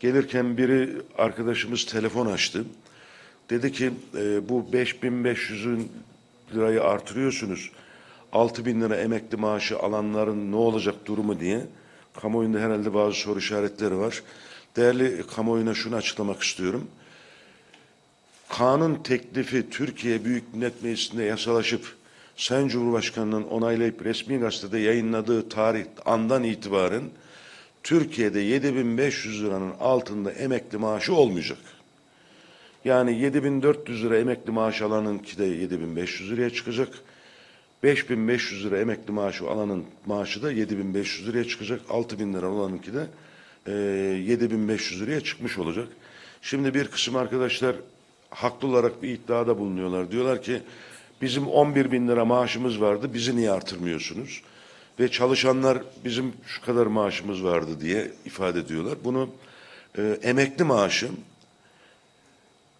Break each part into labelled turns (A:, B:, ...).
A: Gelirken biri arkadaşımız telefon açtı. Dedi ki e, bu 5500'ün lirayı artırıyorsunuz. 6000 lira emekli maaşı alanların ne olacak durumu diye. Kamuoyunda herhalde bazı soru işaretleri var. Değerli kamuoyuna şunu açıklamak istiyorum. Kanun teklifi Türkiye Büyük Millet Meclisi'nde yasalaşıp Sayın Cumhurbaşkanı'nın onaylayıp resmi gazetede yayınladığı tarih andan itibaren Türkiye'de 7500 liranın altında emekli maaşı olmayacak. Yani 7400 lira emekli maaş alanınki de 7500 liraya çıkacak. 5500 lira emekli maaşı alanın maaşı da 7500 liraya çıkacak. 6000 lira olanınki de e, 7500 liraya çıkmış olacak. Şimdi bir kısım arkadaşlar haklı olarak bir iddiada bulunuyorlar. Diyorlar ki bizim 11 bin lira maaşımız vardı bizi niye artırmıyorsunuz? Ve çalışanlar bizim şu kadar maaşımız vardı diye ifade ediyorlar. Bunu e, emekli maaşı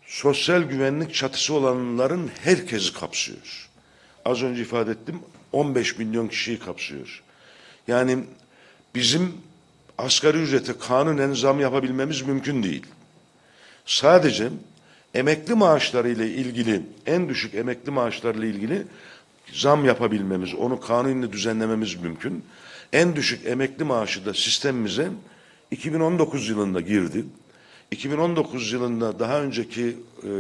A: sosyal güvenlik çatısı olanların herkesi kapsıyor. Az önce ifade ettim 15 milyon kişiyi kapsıyor. Yani bizim asgari ücrete kanunen zam yapabilmemiz mümkün değil. Sadece emekli maaşları ile ilgili en düşük emekli maaşlarıyla ilgili zam yapabilmemiz, onu kanunla düzenlememiz mümkün. En düşük emekli maaşı da sistemimize 2019 yılında girdi. 2019 yılında daha önceki e,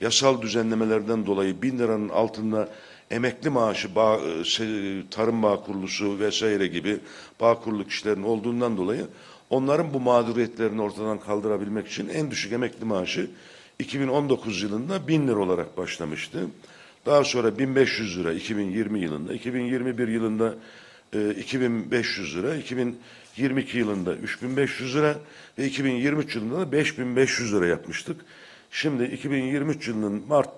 A: yasal düzenlemelerden dolayı bin liranın altında emekli maaşı, bağ, e, tarım bağ kurulusu vesaire gibi bağ kurulu kişilerin olduğundan dolayı onların bu mağduriyetlerini ortadan kaldırabilmek için en düşük emekli maaşı 2019 yılında 1000 lira olarak başlamıştı. Daha sonra 1500 lira 2020 yılında, 2021 yılında e, 2500 lira, 2022 yılında 3500 lira ve 2023 yılında da 5500 lira yapmıştık. Şimdi 2023 yılının Mart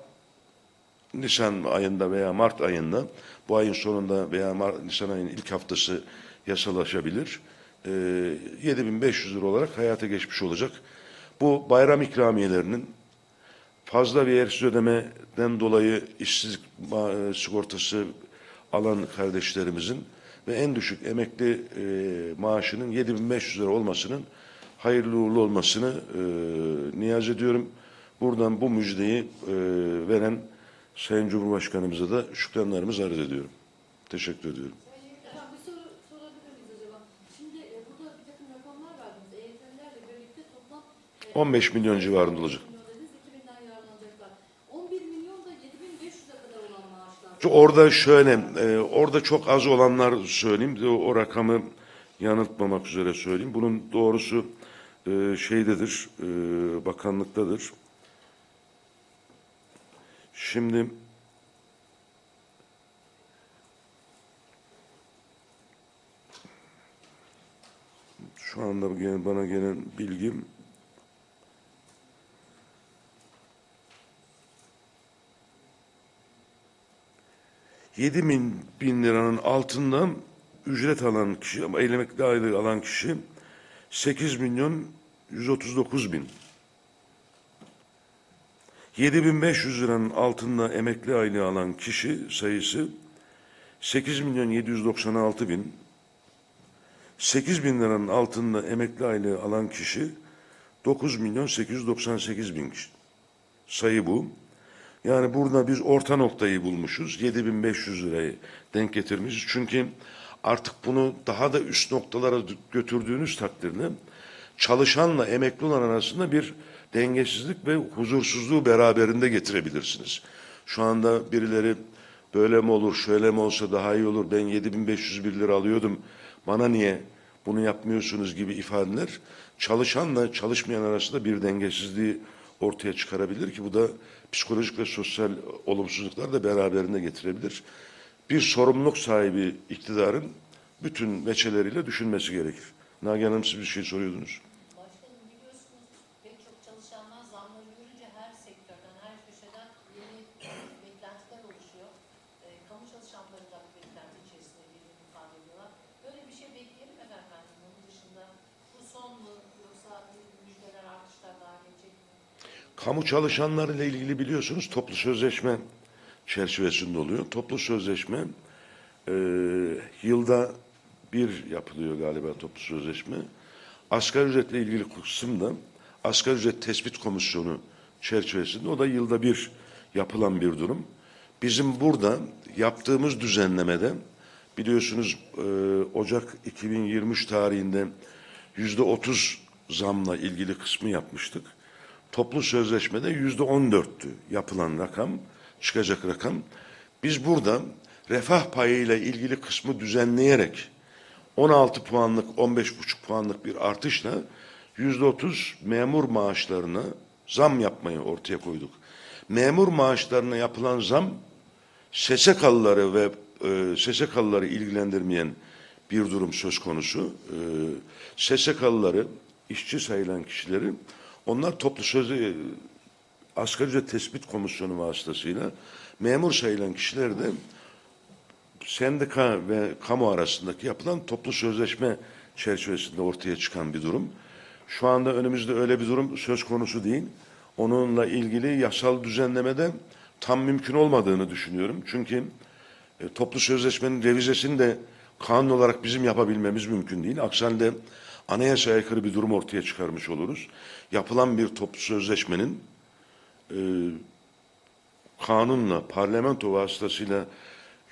A: Nisan ayında veya Mart ayında bu ayın sonunda veya Mart, Nisan ayının ilk haftası yasalaşabilir. E, 7500 lira olarak hayata geçmiş olacak. Bu bayram ikramiyelerinin fazla bir yersiz ödemeden dolayı işsizlik e, sigortası alan kardeşlerimizin ve en düşük emekli e, maaşının 7500 lira olmasının hayırlı uğurlu olmasını e, niyaz ediyorum. Buradan bu müjdeyi e, veren Sayın Cumhurbaşkanımıza da şükranlarımızı arz ediyorum. Teşekkür ediyorum.
B: Şimdi e, burada bir takım rakamlar verdiniz. EYT'lilerle birlikte toplam e,
A: 15 milyon civarında olacak.
B: milyon dediniz, 2000'den yararlanacaklar. 11 milyon da 7500'e kadar olan maaşlar.
A: Şu Orada şöyle, e, orada çok az olanlar söyleyeyim. O rakamı yanıltmamak üzere söyleyeyim. Bunun doğrusu e, şeydedir, e, bakanlıktadır. Şimdi şu anda bana gelen bilgim Yedi bin, bin liranın altında ücret alan kişi ama eylemekli aylığı alan kişi 8 milyon 139 bin. 7500 liranın altında emekli aylığı alan kişi sayısı 8 milyon 796 bin. 8 bin liranın altında emekli aylığı alan kişi 9 milyon 898 bin kişi. Sayı bu. Yani burada biz orta noktayı bulmuşuz. 7500 lirayı denk getirmişiz. Çünkü artık bunu daha da üst noktalara götürdüğünüz takdirde çalışanla emekli olan arasında bir dengesizlik ve huzursuzluğu beraberinde getirebilirsiniz. Şu anda birileri böyle mi olur, şöyle mi olsa daha iyi olur, ben 7501 lira alıyordum, bana niye bunu yapmıyorsunuz gibi ifadeler çalışanla çalışmayan arasında bir dengesizliği ortaya çıkarabilir ki bu da psikolojik ve sosyal olumsuzluklar da beraberinde getirebilir. Bir sorumluluk sahibi iktidarın bütün veçeleriyle düşünmesi gerekir. Nagihan Hanım siz bir şey soruyordunuz.
C: Başkanım biliyorsunuz pek çok çalışanlar zamları görünce her sektörden, her köşeden yeni e, beklentiler oluşuyor. E, kamu çalışanları da bu beklenti içerisinde birbirini ifade ediyorlar. Böyle bir şey bekleyelim mi efendim? Bunun dışında bu son mu yoksa bir müjdeler artışlar daha gelecek mi?
A: Kamu çalışanlarıyla ilgili biliyorsunuz toplu sözleşme çerçevesinde oluyor. Toplu sözleşme e, yılda bir yapılıyor galiba toplu sözleşme. Asgari ücretle ilgili kısım da asgari ücret tespit komisyonu çerçevesinde o da yılda bir yapılan bir durum. Bizim burada yaptığımız düzenlemede biliyorsunuz e, Ocak 2023 tarihinde yüzde otuz zamla ilgili kısmı yapmıştık. Toplu sözleşmede yüzde on dörttü yapılan rakam, çıkacak rakam. Biz burada refah payıyla ilgili kısmı düzenleyerek 16 puanlık, 15,5 puanlık bir artışla yüzde otuz memur maaşlarına zam yapmayı ortaya koyduk. Memur maaşlarına yapılan zam SSK'lıları ve e, SSK'lıları ilgilendirmeyen bir durum söz konusu. E, SSK'lıları, işçi sayılan kişileri, onlar toplu sözü asgari ücret tespit komisyonu vasıtasıyla memur sayılan kişiler de sendika ve kamu arasındaki yapılan toplu sözleşme çerçevesinde ortaya çıkan bir durum. Şu anda önümüzde öyle bir durum söz konusu değil. Onunla ilgili yasal düzenlemede tam mümkün olmadığını düşünüyorum. Çünkü e, toplu sözleşmenin revizesini de kanun olarak bizim yapabilmemiz mümkün değil. Aksi halde anayasaya aykırı bir durum ortaya çıkarmış oluruz. Yapılan bir toplu sözleşmenin e, kanunla, parlamento vasıtasıyla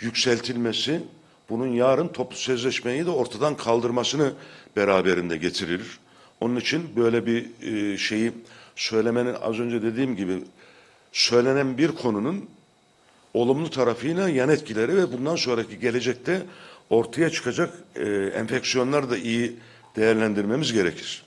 A: yükseltilmesi bunun yarın toplu sözleşmeyi de ortadan kaldırmasını beraberinde getirir. Onun için böyle bir e, şeyi söylemenin az önce dediğim gibi söylenen bir konunun olumlu tarafıyla yan etkileri ve bundan sonraki gelecekte ortaya çıkacak e, enfeksiyonlar da iyi değerlendirmemiz gerekir.